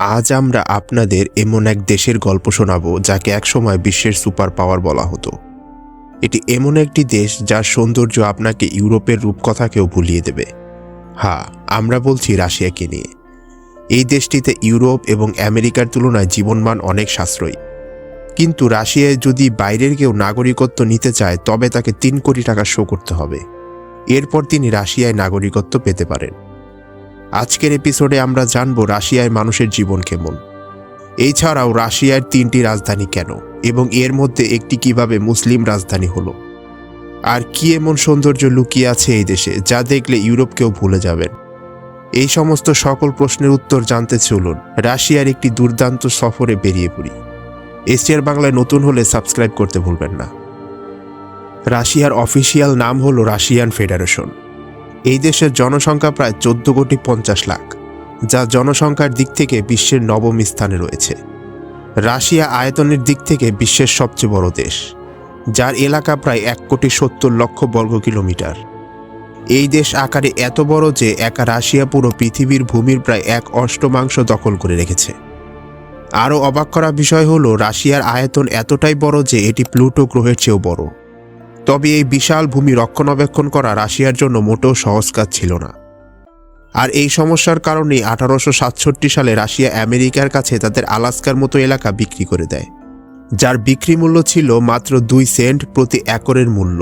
আজ আমরা আপনাদের এমন এক দেশের গল্প শোনাবো, যাকে একসময় বিশ্বের সুপার পাওয়ার বলা হতো। এটি এমন একটি দেশ যার সৌন্দর্য আপনাকে ইউরোপের রূপকথাকেও ভুলিয়ে দেবে। হ্যাঁ আমরা বলছি রাশিয়াকে নিয়ে। এই দেশটিতে ইউরোপ এবং আমেরিকার তুলনায় জীবনমান অনেক সাশ্রয়ী। কিন্তু রাশিয়ায় যদি বাইরের কেউ নাগরিকত্ব নিতে চায়, তবে তাকে তিন কোটি টাকা শো করতে হবে। এরপর তিনি রাশিয়ায় নাগরিকত্ব পেতে পারেন। আজকের এপিসোডে আমরা জানব রাশিয়ায় মানুষের জীবন কেমন। এছাড়াও রাশিয়ার তিনটি রাজধানী কেন এবং এর মধ্যে একটি কীভাবে মুসলিম রাজধানী হলো। আর কি এমন সৌন্দর্য লুকিয়ে আছে এই দেশে, যা দেখলে ইউরোপকেও ভুলে যাবেন। এই সমস্ত সকল প্রশ্নের উত্তর জানতে চলুন রাশিয়ার একটি দুর্দান্ত সফরে বেরিয়ে পড়ি। এশিয়ার বাংলায় নতুন হলে সাবস্ক্রাইব করতে ভুলবেন না। রাশিয়ার অফিসিয়াল নাম হলো রাশিয়ান ফেডারেশন। এই দেশের জনসংখ্যা প্রায় চোদ্দ কোটি পঞ্চাশ লাখ, যা জনসংখ্যার দিক থেকে বিশ্বের নবম স্থানে রয়েছে। রাশিয়া আয়তনের দিক থেকে বিশ্বের সবচেয়ে বড় দেশ, যার এলাকা প্রায় এক কোটি সত্তর লক্ষ বর্গ কিলোমিটার। এই দেশ আকারে এত বড় যে একা রাশিয়া পুরো পৃথিবীর ভূমির প্রায় এক অষ্টমাংশ দখল করে রেখেছে। আরও অবাক করা বিষয় হলো, রাশিয়ার আয়তন এতটাই বড় যে এটি প্লুটো গ্রহের চেয়েও বড়। তবে এই বিশাল ভূমি রক্ষণাবেক্ষণ করা রাশিয়ার জন্য মোটেও সহজ কাজ ছিল না। আর এই সমস্যার কারণেই আঠারোশো সাতষট্টি সালে রাশিয়া আমেরিকার কাছে তাদের আলাস্কার মতো এলাকা বিক্রি করে দেয়, যার বিক্রি মূল্য ছিল মাত্র দুই সেন্ট প্রতি একরের মূল্য।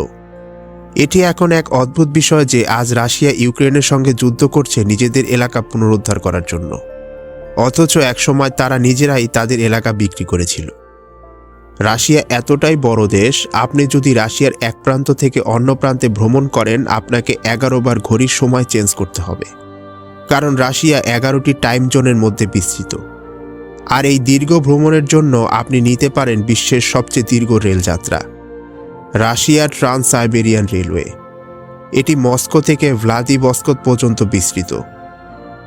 এটি এখন এক অদ্ভুত বিষয় যে আজ রাশিয়া ইউক্রেনের সঙ্গে যুদ্ধ করছে নিজেদের এলাকা পুনরুদ্ধার করার জন্য। অথচ একসময় তারা নিজেরাই তাদের এলাকা বিক্রি করেছিল। রাশিয়া এতটাই বড় দেশ, আপনি যদি রাশিয়ার এক প্রান্ত থেকে অন্য প্রান্তে ভ্রমণ করেন, আপনাকে এগারো বার ঘড়ির সময় চেঞ্জ করতে হবে। কারণ রাশিয়া এগারোটি টাইম জোনের মধ্যে বিস্তৃত। আর এই দীর্ঘ ভ্রমণের জন্য আপনি নিতে পারেন বিশ্বের সবচেয়ে দীর্ঘ রেলযাত্রা। রাশিয়ার ট্রান্স সাইবেরিয়ান রেলওয়ে। এটি মস্কো থেকে ভ্লাদিবস্কত পর্যন্ত বিস্তৃত,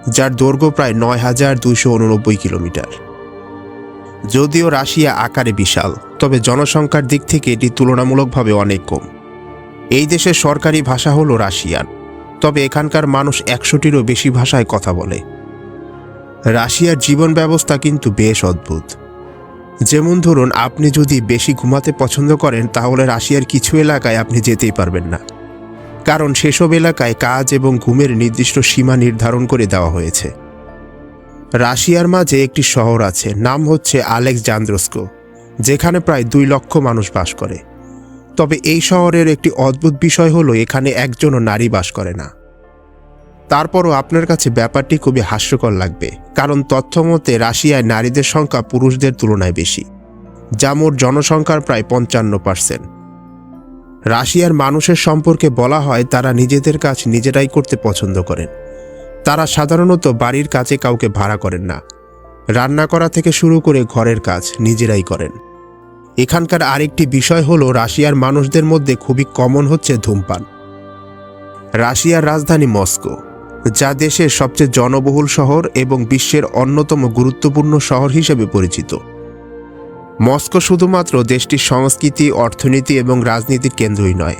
যার দৈর্ঘ্য প্রায় নয় হাজার দুইশো উননব্বই কিলোমিটার। যদিও রাশিয়া আকারে বিশাল, তবে জনসংখ্যার দিক থেকে এটি তুলনামূলকভাবে অনেক কম। এই দেশের সরকারি ভাষা হল রাশিয়ান, তবে এখানকার মানুষ একশোটিরও বেশি ভাষায় কথা বলে। রাশিয়ার জীবন ব্যবস্থা কিন্তু বেশ অদ্ভুত। যেমন ধরুন, আপনি যদি বেশি ঘুমাতে পছন্দ করেন, তাহলে রাশিয়ার কিছু এলাকায় আপনি যেতেই পারবেন না। কারণ সেসব এলাকায় কাজ এবং ঘুমের নির্দিষ্ট সীমা নির্ধারণ করে দেওয়া হয়েছে। রাশিয়ার মাঝে একটি শহর আছে, নাম হচ্ছে আলেক্স জান্দ্রস্কো যেখানে প্রায় দুই লক্ষ মানুষ বাস করে। তবে এই শহরের একটি অদ্ভুত বিষয় হলো, এখানে একজনও নারী বাস করে না। তারপরও আপনার কাছে ব্যাপারটি খুবই হাস্যকর লাগবে, কারণ তথ্যমতে রাশিয়ায় নারীদের সংখ্যা পুরুষদের তুলনায় বেশি, যা মোট জনসংখ্যার প্রায় পঞ্চান্ন পার্সেন্ট। রাশিয়ার মানুষের সম্পর্কে বলা হয়, তারা নিজেদের কাজ নিজেরাই করতে পছন্দ করেন। তারা সাধারণত বাড়ির কাজে কাউকে ভাড়া করেন না। রান্না করা থেকে শুরু করে ঘরের কাজ নিজেরাই করেন। এখানকার আরেকটি বিষয় হলো, রাশিয়ার মানুষদের মধ্যে খুবই কমন হচ্ছে ধূমপান। রাশিয়ার রাজধানী মস্কো, যা দেশের সবচেয়ে জনবহুল শহর এবং বিশ্বের অন্যতম গুরুত্বপূর্ণ শহর হিসেবে পরিচিত। মস্কো শুধুমাত্র দেশটির সংস্কৃতি, অর্থনীতি এবং রাজনীতির কেন্দ্রই নয়,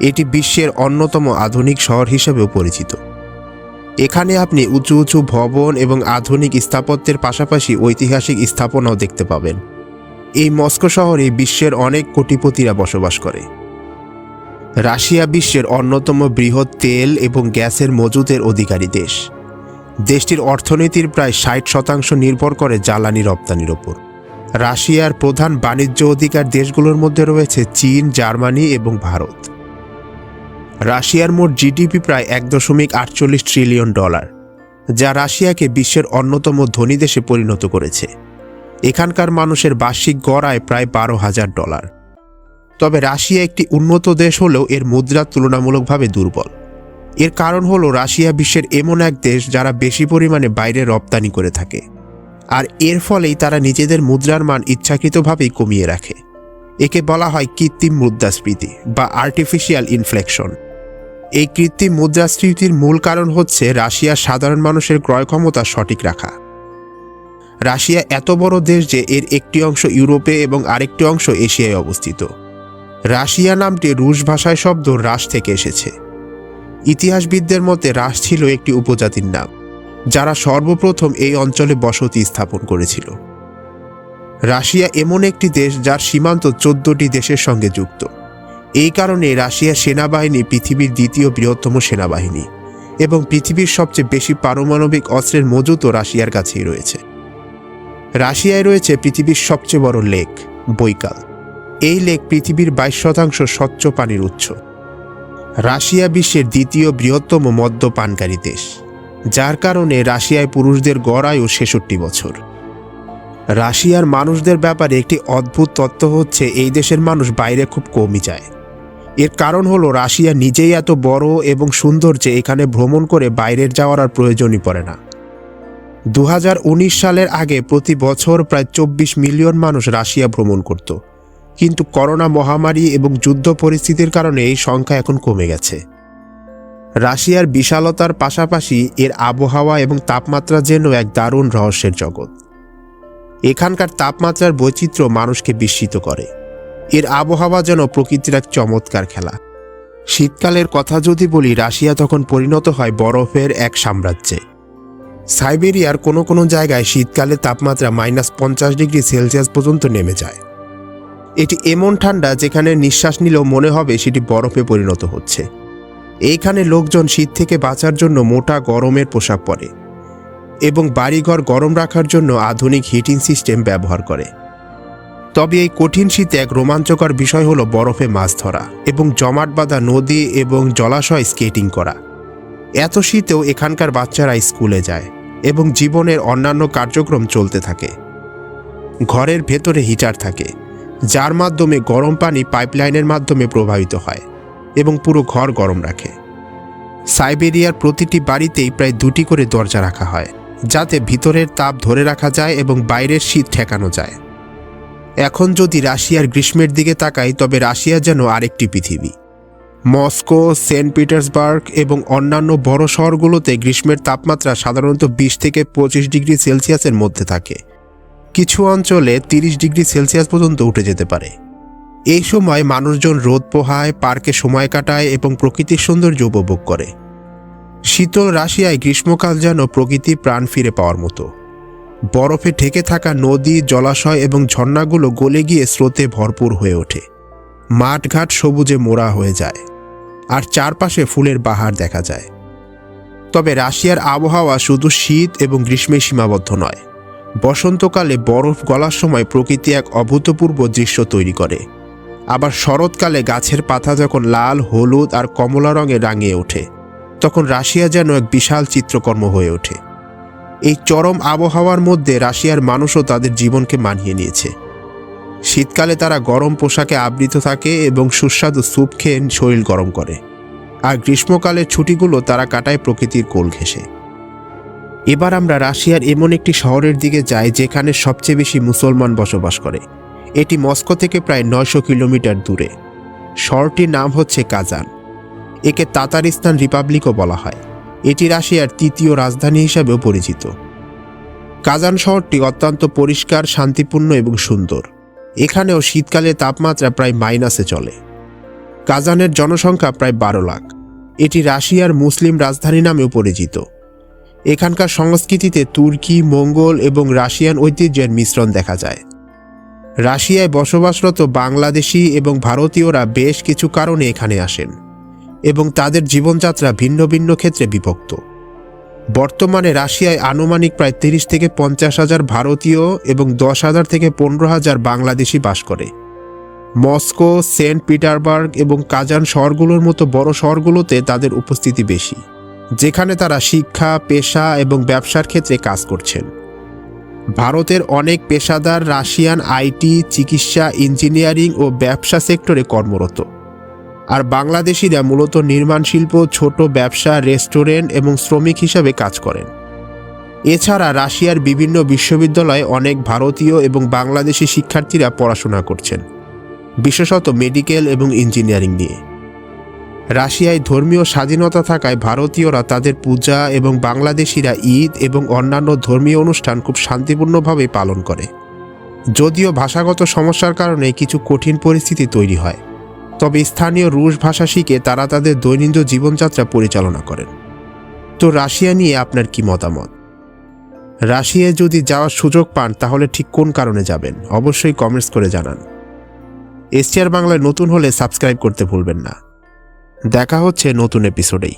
এটি বিশ্বের অন্যতম আধুনিক শহর হিসেবেও পরিচিত। এখানে আপনি উঁচু উঁচু ভবন এবং আধুনিক স্থাপত্যের পাশাপাশি ঐতিহাসিক স্থাপনাও দেখতে পাবেন। এই মস্কো শহরে বিশ্বের অনেক কোটিপতিরা বসবাস করে। রাশিয়া বিশ্বের অন্যতম বৃহৎ তেল এবং গ্যাসের মজুদের অধিকারী দেশ। দেশটির অর্থনীতির প্রায় ষাট শতাংশ নির্ভর করে জ্বালানি রপ্তানির ওপর। রাশিয়ার প্রধান বাণিজ্য অধিকার দেশগুলোর মধ্যে রয়েছে চীন, জার্মানি এবং ভারত। রাশিয়ার মোট জিডিপি প্রায় এক দশমিক আটচল্লিশ ট্রিলিয়ন ডলার, যা রাশিয়াকে বিশ্বের অন্যতম ধনী দেশে পরিণত করেছে। এখানকার মানুষের বার্ষিক গড় আয় প্রায় বারো হাজার ডলার। তবে রাশিয়া একটি উন্নত দেশ হলেও এর মুদ্রা তুলনামূলকভাবে দুর্বল। এর কারণ হলো রাশিয়া বিশ্বের এমন এক দেশ যারা বেশি পরিমাণে বাইরে রপ্তানি করে থাকে, আর এর ফলেই তারা নিজেদের মুদ্রার মান ইচ্ছাকৃতভাবেই কমিয়ে রাখে। একে বলা হয় কৃত্রিম মুদ্রাস্ফীতি বা আর্টিফিশিয়াল ইনফ্লেকশন এই কৃত্রিম মুদ্রাস্ফীতির মূল কারণ হচ্ছে রাশিয়ার সাধারণ মানুষের ক্রয় ক্ষমতা সঠিক রাখা। রাশিয়া এত বড় দেশ যে এর একটি অংশ ইউরোপে এবং আরেকটি অংশ এশিয়ায় অবস্থিত। রাশিয়া নামটি রুশ ভাষায় শব্দ রাস থেকে এসেছে। ইতিহাসবিদদের মতে রাস ছিল একটি উপজাতির নাম, যারা সর্বপ্রথম এই অঞ্চলে বসতি স্থাপন করেছিল। রাশিয়া এমন একটি দেশ যার সীমান্ত চোদ্দটি দেশের সঙ্গে যুক্ত। এই কারণে রাশিয়া সেনাবাহিনী পৃথিবীর দ্বিতীয় বৃহত্তম সেনাবাহিনী এবং পৃথিবীর সবচেয়ে বেশি পারমাণবিক অস্ত্রের মজুতও রাশিয়ার কাছেই রয়েছে। রাশিয়ায় রয়েছে পৃথিবীর সবচেয়ে বড় লেক, বৈকাল। এই লেক পৃথিবীর বাইশ শতাংশ স্বচ্ছ পানির উৎস। রাশিয়া বিশ্বের দ্বিতীয় বৃহত্তম মদ্যপানকারী দেশ, যার কারণে রাশিয়ায় পুরুষদের গড় আয়ু ছেষট্টি বছর। রাশিয়ার মানুষদের ব্যাপারে একটি অদ্ভুত তত্ত্ব হচ্ছে, এই দেশের মানুষ বাইরে খুব কমই যায়। এর কারণ হলো রাশিয়া নিজেই এত বড় এবং সুন্দর যে এখানে ভ্রমণ করে বাইরের যাওয়ার আর প্রয়োজনই পড়ে না। দু হাজার উনিশ সালের আগে প্রতি বছর প্রায় চব্বিশ মিলিয়ন মানুষ রাশিয়া ভ্রমণ করত। কিন্তু করোনা মহামারী এবং যুদ্ধ পরিস্থিতির কারণে এই সংখ্যা এখন কমে গেছে। রাশিয়ার বিশালতার পাশাপাশি এর আবহাওয়া এবং তাপমাত্রা যেন এক দারুণ রহস্যের জগৎ। এখানকার তাপমাত্রার বৈচিত্র্য মানুষকে বিস্মিত করে। এর আবহাওয়া যেন প্রকৃতির এক চমৎকার খেলা। শীতকালের কথা যদি বলি, রাশিয়া তখন পরিণত হয় বরফের এক সাম্রাজ্যে। সাইবেরিয়ার কোনো কোনো জায়গায় শীতকালে তাপমাত্রা মাইনাস পঞ্চাশ ডিগ্রি সেলসিয়াস পর্যন্ত নেমে যায়। এটি এমন ঠান্ডা যেখানে নিঃশ্বাস নিলেও মনে হবে সেটি বরফে পরিণত হচ্ছে। এইখানে লোকজন শীত থেকে বাঁচার জন্য মোটা গরমের পোশাক পরে এবং বাড়িঘর গরম রাখার জন্য আধুনিক হিটিং সিস্টেম ব্যবহার করে। তবে এই কঠিন শীতে এক রোমাঞ্চকর বিষয় হলো বরফে মাছ ধরা এবং জমাট বাঁধা নদী এবং জলাশয় স্কেটিং করা। এত শীতেও এখানকার বাচ্চারা স্কুলে যায় এবং জীবনের অন্যান্য কার্যক্রম চলতে থাকে। ঘরের ভেতরে হিটার থাকে, যার মাধ্যমে গরম পানি পাইপলাইনের মাধ্যমে প্রবাহিত হয় এবং পুরো ঘর গরম রাখে। সাইবেরিয়ার প্রতিটি বাড়িতেই প্রায় দুটি করে দরজা রাখা হয়, যাতে ভিতরের তাপ ধরে রাখা যায় এবং বাইরের শীত ঠেকানো যায়। এখন যদি রাশিয়ার গ্রীষ্মের দিকে তাকাই, তবে রাশিয়া যেন আরেকটি পৃথিবী। মস্কো, সেন্ট পিটার্সবার্গ এবং অন্যান্য বড় শহরগুলোতে গ্রীষ্মের তাপমাত্রা সাধারণত বিশ থেকে পঁচিশ ডিগ্রি সেলসিয়াসের মধ্যে থাকে। কিছু অঞ্চলে তিরিশ ডিগ্রি সেলসিয়াস পর্যন্ত উঠে যেতে পারে। এই সময় মানুষজন রোদ পোহায়, পার্কে সময় কাটায় এবং প্রকৃতির সৌন্দর্য উপভোগ করে। শীতল রাশিয়ায় গ্রীষ্মকাল যেন প্রকৃতি প্রাণ ফিরে পাওয়ার মতো। বরফে ঢেকে থাকা নদী, জলাশয় এবং ঝর্ণাগুলো গলে গিয়ে স্রোতে ভরপুর হয়ে ওঠে। মাঠঘাট সবুজে মোড়া হয়ে যায় আর চারপাশে ফুলের বাহার দেখা যায়। তবে রাশিয়ার আবহাওয়া শুধু শীত এবং গ্রীষ্মে সীমাবদ্ধ নয়, বসন্তকালে বরফ গলার সময় প্রকৃতি এক অভূতপূর্ব দৃশ্য তৈরি করে। আবার শরৎকালে গাছের পাতা যখন লাল, হলুদ আর কমলা রঙে রাঙিয়ে ওঠে, তখন রাশিয়া যেন এক বিশাল চিত্রকর্ম হয়ে ওঠে। এই চরম আবহাওয়ার মধ্যে রাশিয়ার মানুষও তাদের জীবনকে মানিয়ে নিয়েছে। শীতকালে তারা গরম পোশাকে আবৃত থাকে এবং সুস্বাদু স্যুপ খেয়ে শরীর গরম করে। আর গ্রীষ্মকালের ছুটিগুলো তারা কাটায় প্রকৃতির কোল ঘেঁষে। এবার আমরা রাশিয়ার এমন একটি শহরের দিকে যাই যেখানে সবচেয়ে বেশি মুসলমান বসবাস করে। এটি মস্কো থেকে প্রায় নয়শো কিলোমিটার দূরে। শহরটির নাম হচ্ছে কাজান। একে তাতারিস্তান রিপাবলিকও বলা হয়। এটি রাশিয়ার তৃতীয় রাজধানী হিসাবেও পরিচিত। কাজান শহরটি অত্যন্ত পরিষ্কার, শান্তিপূর্ণ এবং সুন্দর। এখানেও শীতকালে তাপমাত্রা প্রায় মাইনাসে চলে। কাজানের জনসংখ্যা প্রায় বারো লাখ। এটি রাশিয়ার মুসলিম রাজধানী নামেও পরিচিত। এখানকার সংস্কৃতিতে তুর্কি, মঙ্গল এবং রাশিয়ান ঐতিহ্যের মিশ্রণ দেখা যায়। রাশিয়ায় বসবাসরত বাংলাদেশি এবং ভারতীয়রা বেশ কিছু কারণে এখানে আসেন। এবং তাদের জীবনযাত্রা ভিন্ন ভিন্ন ক্ষেত্রে বিভক্ত। বর্তমানে রাশিয়ায় আনুমানিক প্রায় তিরিশ থেকে পঞ্চাশ হাজার ভারতীয় এবং দশ হাজার থেকে পনেরো হাজার বাংলাদেশি বাস করে। মস্কো, সেন্ট পিটারবার্গ এবং কাজান শহরগুলোর মতো বড় শহরগুলোতে তাদের উপস্থিতি বেশি, যেখানে তারা শিক্ষা, পেশা এবং ব্যবসার ক্ষেত্রে কাজ করছেন। ভারতের অনেক পেশাদার রাশিয়ান আইটি, চিকিৎসা, ইঞ্জিনিয়ারিং ও ব্যবসা সেক্টরে কর্মরত। আর বাংলাদেশিরা মূলত নির্মাণ শিল্প, ছোট ব্যবসা, রেস্টুরেন্ট এবং শ্রমিক হিসাবে কাজ করেন। এছাড়া রাশিয়ার বিভিন্ন বিশ্ববিদ্যালয়ে অনেক ভারতীয় এবং বাংলাদেশি শিক্ষার্থীরা পড়াশোনা করছেন, বিশেষত মেডিকেল এবং ইঞ্জিনিয়ারিং নিয়ে। রাশিয়ায় ধর্মীয় স্বাধীনতা থাকায় ভারতীয়রা তাদের পূজা এবং বাংলাদেশিরা ঈদ এবং অন্যান্য ধর্মীয় অনুষ্ঠান খুব শান্তিপূর্ণভাবে পালন করে। যদিও ভাষাগত সমস্যার কারণে কিছু কঠিন পরিস্থিতি তৈরি হয়। তবে স্থানীয় রুশ ভাষা শিখে তারা তাদের দৈনন্দিন জীবনযাত্রা পরিচালনা করেন। তো রাশিয়া নিয়ে আপনার কি মতামত? রাশিয়ায় যদি যাওয়ার সুযোগ পান, তাহলে ঠিক কোন কারণে যাবেন? অবশ্যই কমেন্টস করে জানান। এসটিআর বাংলায় নতুন হলে সাবস্ক্রাইব করতে ভুলবেন না। দেখা হচ্ছে নতুন এপিসোডেই